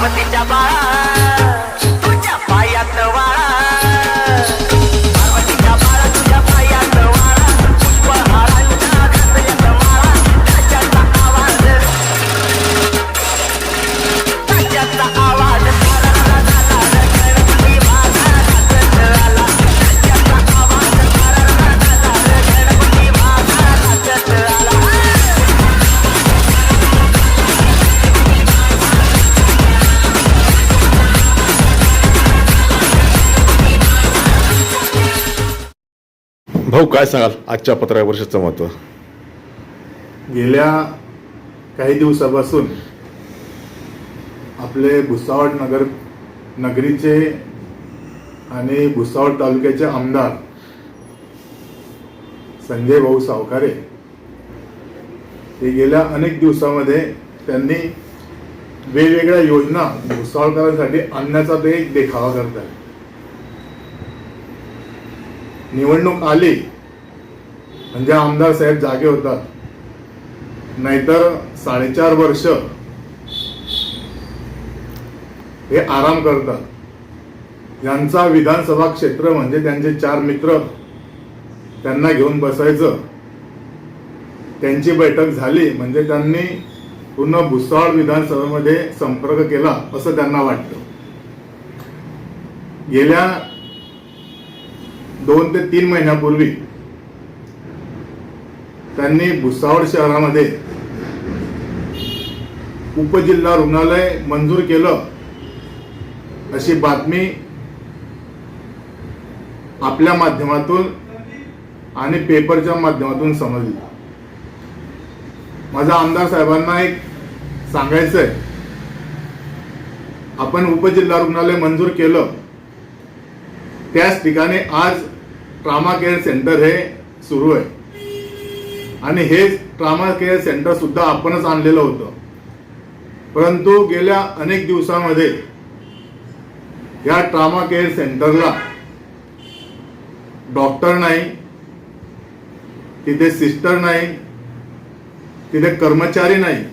But it's a भाऊ काय सांगाल? आजच्या पत्रकार वर्षाचं महत्त्व गेल्या काही दिवसापासून आपले भुसावळ नगर नगरीचे आणि भुसावळ तालुक्याचे आमदार संजय भाऊ सावकारे हे गेल्या अनेक दिवसामध्ये त्यांनी वेगवेगळ्या योजना भुसावळकरांसाठी आणण्याचा ते एक देखावा करत आहे निवडणूक आली म्हणजे आमदार साहेब जागे होतात. नाहीतर साडेचार वर्ष हे आराम करतात. यांचा विधानसभा क्षेत्र म्हणजे त्यांचे चार मित्र त्यांना घेऊन बसायचं. त्यांची बैठक झाली म्हणजे त्यांनी पूर्ण भुसावळ विधानसभेमध्ये संपर्क केला असं त्यांना वाटतं. गेल्या दोन ते तीन महिन्यापूर्वी त्यांनी भुसावळ शहरामध्ये उपजिल्हा रुग्णालय मंजूर केलं अशी बातमी आपल्या माध्यमातून आणि पेपरच्या माध्यमातून समजली. माझा आमदार साहेबांना एक सांगायचं आहे आपण उपजिल्हा रुग्णालय मंजूर केलं. त्याच ठिकाणी आज ट्रामा केअर सेंटर हे सुरू आहे. आणि हे ट्रामा केअर सेंटर सुद्धा आपणच आणलेलं होतं. परंतु गेल्या अनेक दिवसामध्ये या ट्रामा केअर सेंटरला डॉक्टर नाही तिथे सिस्टर नाही तिथे कर्मचारी नाही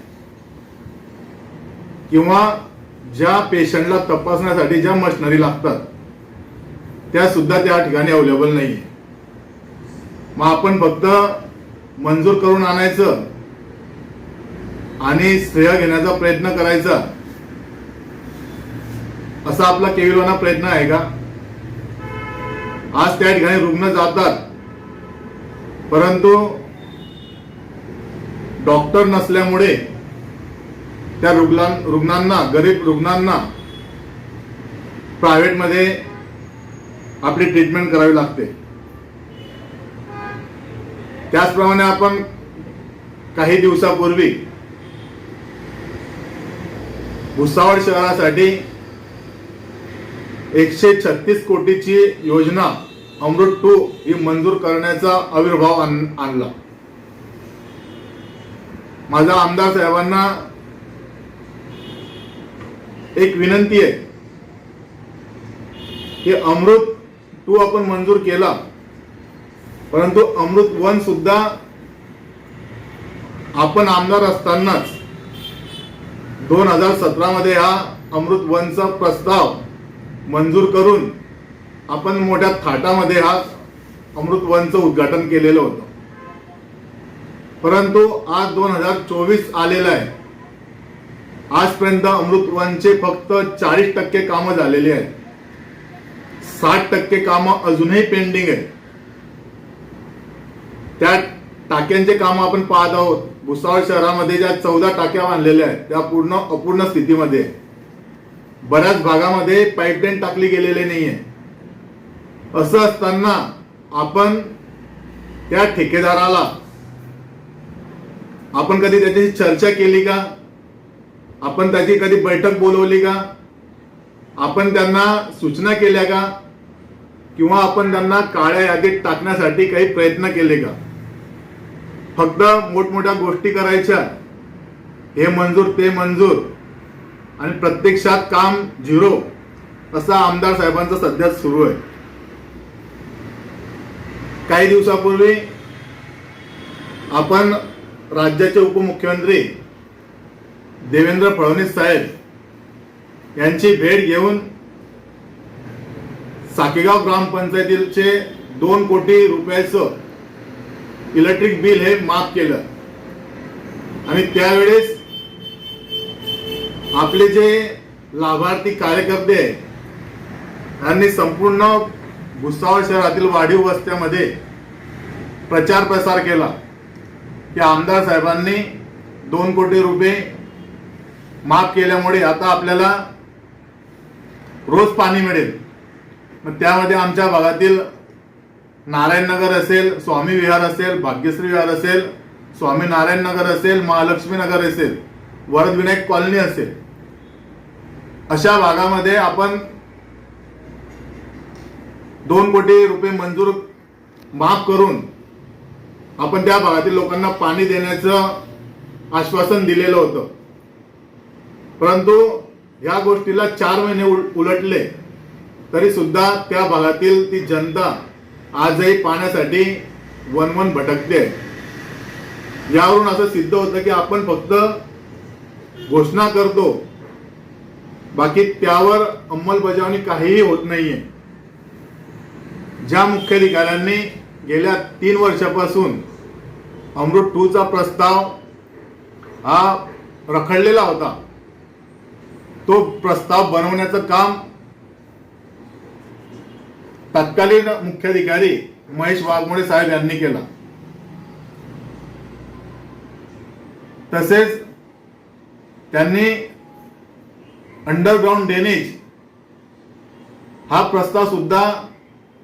किंवा ज्या पेशंटला तपासण्यासाठी ज्या मशिनरी लागतात त्या सुद्धा त्या ठिकाणी अवेलेबल नाही मग आपण फक्त मंजूर करून आणायचं आणि श्रेय घेण्याचा प्रयत्न करायचा. असा आपला केविलवाना प्रयत्न आहे का? आज त्या ठिकाणी रुग्ण जातात. परंतु डॉक्टर नसल्यामुळे त्या रुग्णां रुग्णांना गरीब रुग्णांना प्रायव्हेटमध्ये आपली ट्रीटमेंट करावी लागते. त्याचप्रमाणे आपण काही दिवसापूर्वी भुसावळ शहरासाठी एकशे छत्तीस कोटीची योजना अमृत टू ही मंजूर करण्याचा आविर्भाव आण- आणला. माझा आमदार साहेबांना एक विनंती आहे की अमृत टू आपण मंजूर केला. परंतु अमृत वन सुद्धा आपण आमदार असतानाच दोन हजार सतरा मध्ये हा अमृत वनचा प्रस्ताव मंजूर करून आपण मोठ्या थाटामध्ये हा अमृत वनचं उद्घाटन केलेलं होतं. परंतु आज दोन हजार चोवीस आलेलं आहे. आजपर्यंत अमृत वनचे फक्त चाळीस टक्के कामं झालेली आहेत. साठ टक्के कामं अजूनही पेंडिंग आहे त्या टाक्यांचे काम आपण पाहत आहोत. भुसावळ शहरामध्ये ज्या चौदा टाक्या बांधलेल्या आहेत त्या पूर्ण अपूर्ण स्थितीमध्ये बऱ्याच भागामध्ये पाईपलाईन टाकली गेलेली नाहीये. असं असताना आपण त्या ठेकेदाराला आपण कधी त्याच्याशी चर्चा केली का? आपण त्याची कधी बैठक बोलवली का? आपण त्यांना सूचना केल्या का? किंवा आपण त्यांना काळ्या यादीत टाकण्यासाठी काही प्रयत्न केले का? फक्त मोठमोठ्या गोष्टी करायच्या. हे मंजूर ते मंजूर. आणि प्रत्यक्षात काम झिरो असा आमदार साहेबांचा सध्या सुरू आहे. काही दिवसापूर्वी आपण राज्याचे उपमुख्यमंत्री देवेंद्र फडणवीस साहेब यांची भेट घेऊन साकेगाव ग्रामपंचायतीचे दोन कोटी रुपयाचं इलेक्ट्रिक बिल हे माफ केलं. आणि त्यावेळेस आपले जे लाभार्थी कार्यकर्ते आहेत त्यांनी संपूर्ण भुसावळ शहरातील वाढीव वस्त्यामध्ये प्रचार प्रसार केला. की आमदार साहेबांनी दोन कोटी रुपये माफ केल्यामुळे आता आपल्याला रोज पाणी मिळेल. मग त्यामध्ये आमच्या भागातील नारायणनगर असेल स्वामी विहार असेल भाग्यश्री विहार असेल स्वामी नारायण नगर असेल महालक्ष्मी नगर असेल वरद विनायक कॉलनी असेल. अशा भागामध्ये आपण दोन कोटी रुपये मंजूर माफ करून आपण त्या भागातील लोकांना पाणी देण्याचं आश्वासन दिलेलं होतं. परंतु या गोष्टीला चार महिने उल- उलटले. तरी सुद्धा त्या भागातील ती जनता आजही पाण्यासाठी वनवन भटकते. यावरून असं सिद्ध होतं की आपण फक्त घोषणा करतो. बाकी त्यावर अंमलबजावणी काहीही होत नाहीये. ज्या मुख्याधिकाऱ्यांनी गेल्या तीन वर्षापासून अमृत टू चा प्रस्ताव हा रखडलेला होता. तो प्रस्ताव बनवण्याचं काम तत्कालीन मुख्याधिकारी महेश वाघमोडे साहेब यांनी केला. तसेच त्यांनी अंडरग्राऊंड ड्रेनेज हा प्रस्ताव सुद्धा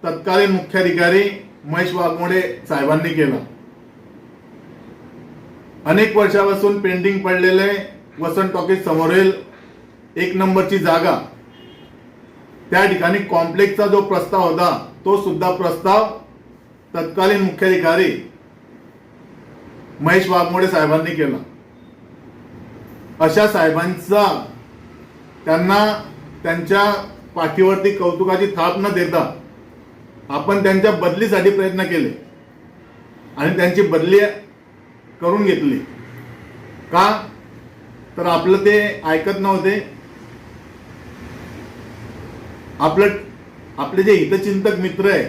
तत्कालीन मुख्याधिकारी महेश वाघमोडे साहेबांनी केला. अनेक वर्षापासून पेंडिंग पडलेले वसंत टॉकीज समोरील एक नंबरची जागा त्या ठिकाणी कॉम्प्लेक्सचा जो प्रस्ताव होता तो सुद्धा प्रस्ताव तत्कालीन मुख्याधिकारी महेश वाघमोडे साहेबांनी केला. अशा साहेबांचा त्यांना त्यांच्या पाठीवरती कौतुकाची थाप न देता आपण त्यांच्या बदलीसाठी प्रयत्न केले आणि त्यांची बदली करून घेतली. का? तर आपलं ते ऐकत नव्हते. आपलं आपले जे हितचिंतक मित्र आहे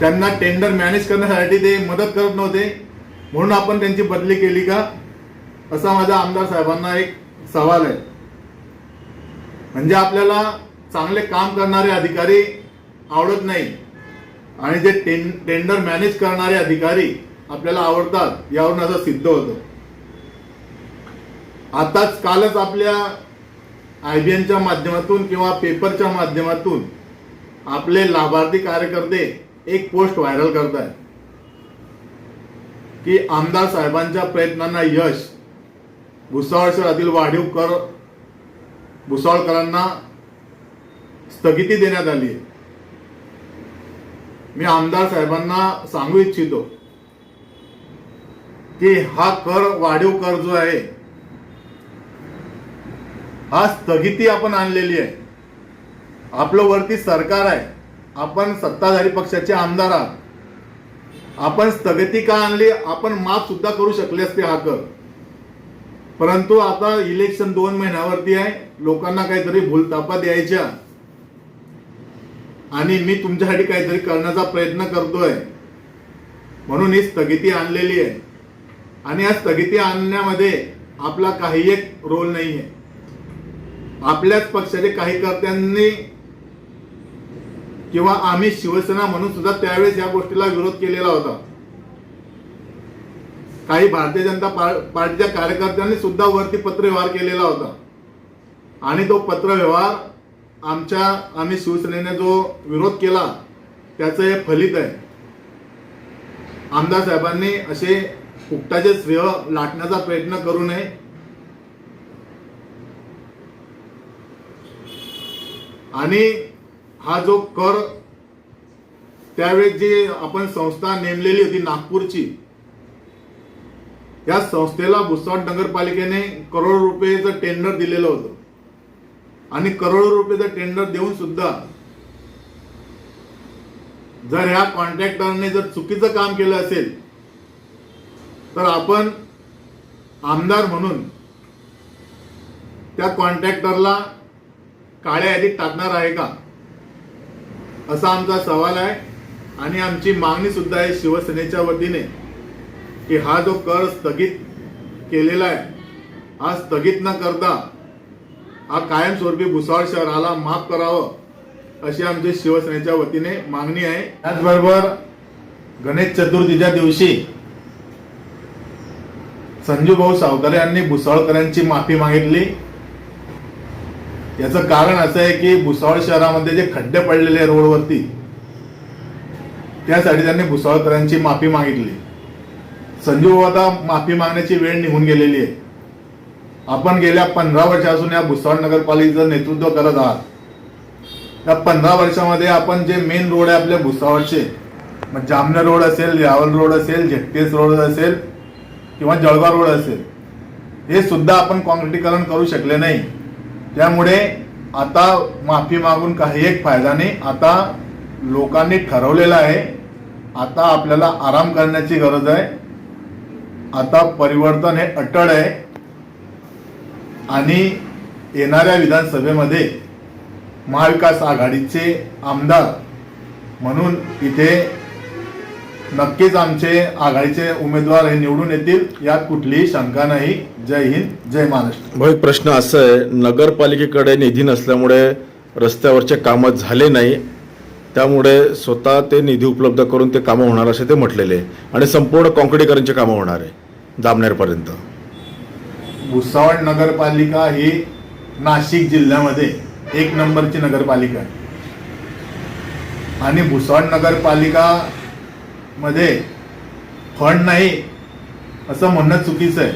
त्यांना टेंडर मॅनेज करण्यासाठी ते मदत करत नव्हते. म्हणून आपण त्यांची बदली केली का? असा माझा आमदार साहेबांना एक सवाल आहे. म्हणजे आपल्याला चांगले काम करणारे अधिकारी आवडत नाही. आणि जे टें टेंडर मॅनेज करणारे अधिकारी आपल्याला आवडतात यावरून असं सिद्ध होतं. आताच कालच आपल्या आय बी एनच्या माध्यमातून किंवा पेपरच्या माध्यमातून आपले लाभार्थी कार्यकर्ते एक पोस्ट व्हायरल करत आहेत की आमदार साहेबांच्या प्रयत्नांना यश भुसावळ शहरातील वाढीव कर भुसावळकरांना स्थगिती देण्यात आली आहे. मी आमदार साहेबांना सांगू इच्छितो की हा कर वाढीव कर जो आहे आज स्थगिती आपण आणलेली आहे. आपलं वरती सरकार आहे. आपण सत्ताधारी पक्षाचे आमदार आहात. आपण स्थगिती का आणली? आपण माफ सुद्धा करू शकले असते हा कर. परंतु आता इलेक्शन दोन महिन्यावरती आहे. लोकांना काहीतरी भूलतापा द्यायच्या. आणि मी तुमच्यासाठी काहीतरी करण्याचा प्रयत्न करतोय. म्हणून ही स्थगिती आणलेली आहे. आणि या स्थगिती आणण्यामध्ये आपला काही एक रोल नाही आहे आपल्याच पक्षाचे काही कर्त्यांनी किंवा आम्ही शिवसेना म्हणून सुद्धा त्यावेळेस या गोष्टीला विरोध केलेला होता. काही भारतीय जनता पार्टीच्या कार्यकर्त्यांनी सुद्धा वरती पत्रव्यवहार केलेला होता. आणि तो पत्रव्यवहार आमच्या आम्ही शिवसेनेने जो विरोध केला त्याचं हे फलित आहे. आमदार साहेबांनी असे फुकटाचे श्रेय लाटण्याचा प्रयत्न करू नये. आणि हा जो कर त्यावेळेस जी आपण संस्था नेमलेली होती नागपूरची या संस्थेला भुसावळ नगरपालिकेने करोड रुपयेचं टेंडर दिलेलं होतं. आणि करोडो रुपयेचं टेंडर देऊन सुद्धा जर ह्या कॉन्ट्रॅक्टरने जर चुकीचं काम केलं असेल तर आपण आमदार म्हणून त्या कॉन्ट्रॅक्टरला काळ्या यादीत टाकणार आहे का? असा आमचा सवाल आहे. आणि आमची मागणी सुद्धा आहे शिवसेनेच्या वतीने की हा जो कर स्थगित केलेला आहे हा स्थगित न करता हा कायमस्वरूपी भुसावळ शहराला माफ करावं अशी आमची शिवसेनेच्या वतीने मागणी आहे. त्याचबरोबर गणेश चतुर्थीच्या दिवशी संजूभाऊ सावकारे यांनी भुसावळकरांची माफी मागितली. याचं कारण असं आहे की भुसावळ शहरामध्ये जे खड्डे पडलेले आहे रोडवरती त्यासाठी त्यांनी भुसावळकरांची माफी मागितली. संजीव आता माफी मागण्याची वेळ निघून गेलेली आहे. आपण गेल्या पंधरा वर्षापासून या भुसावळ नगरपालिकेचं नेतृत्व करत आहात. या पंधरा वर्षामध्ये आपण जे मेन रोड आहे आपल्या भुसावळचे मग जामनेर रोड असेल यावल रोड असेल झेटकेस रोड असेल किंवा जळगाव रोड असेल हे सुद्धा आपण कॉन्क्रिटीकरण करू शकले नाही. त्यामुळे आता माफी मागून काही एक फायदा नाही. आता लोकांनी ठरवलेलं आहे आता आपल्याला आराम करण्याची गरज आहे. आता परिवर्तन हे अटळ आहे. आणि येणाऱ्या विधानसभेमध्ये महाविकास आघाडीचे आमदार म्हणून इथे नक्कीच आमचे आघाडीचे उमेदवार हे निवडून येतील यात कुठलीही शंका नाही. जय हिंद जय महाराष्ट्र. भाऊ एक प्रश्न असा आहे नगरपालिकेकडे निधी नसल्यामुळे रस्त्यावरचे कामं झाले नाही त्यामुळे स्वतः ते निधी उपलब्ध करून ते कामं होणार असे ते म्हटलेले आहे. आणि संपूर्ण कॉन्क्रिटीकरणचे कामं होणार आहे जामनेरपर्यंत. भुसावळ नगरपालिका ही नाशिक जिल्ह्यामध्ये एक नंबरची नगरपालिका आहे. आणि भुसावळ नगरपालिका मध्ये फंड नाही असं म्हणणं चुकीचं आहे.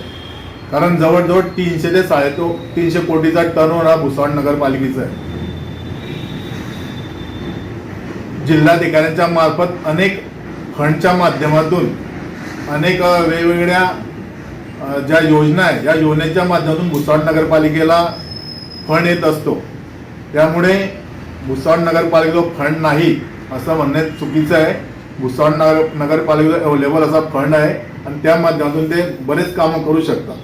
कारण जवळजवळ तीनशे ते साडेतो तीनशे कोटीचा टर्नओव्हर हा भुसावळ नगरपालिकेचा आहे. जिल्हाधिकाऱ्यांच्या मार्फत अनेक फंडच्या माध्यमातून अनेक वेगवेगळ्या ज्या योजना आहे या योजनेच्या माध्यमातून भुसावळ नगरपालिकेला फंड येत असतो. त्यामुळे भुसावळ नगरपालिकेचा फंड नाही असं म्हणणे चुकीचं आहे. भुसावळ नगर नगरपालिकेला अवेलेबल असा फंड आहे आणि त्या माध्यमातून ते बरेच कामं करू शकतात.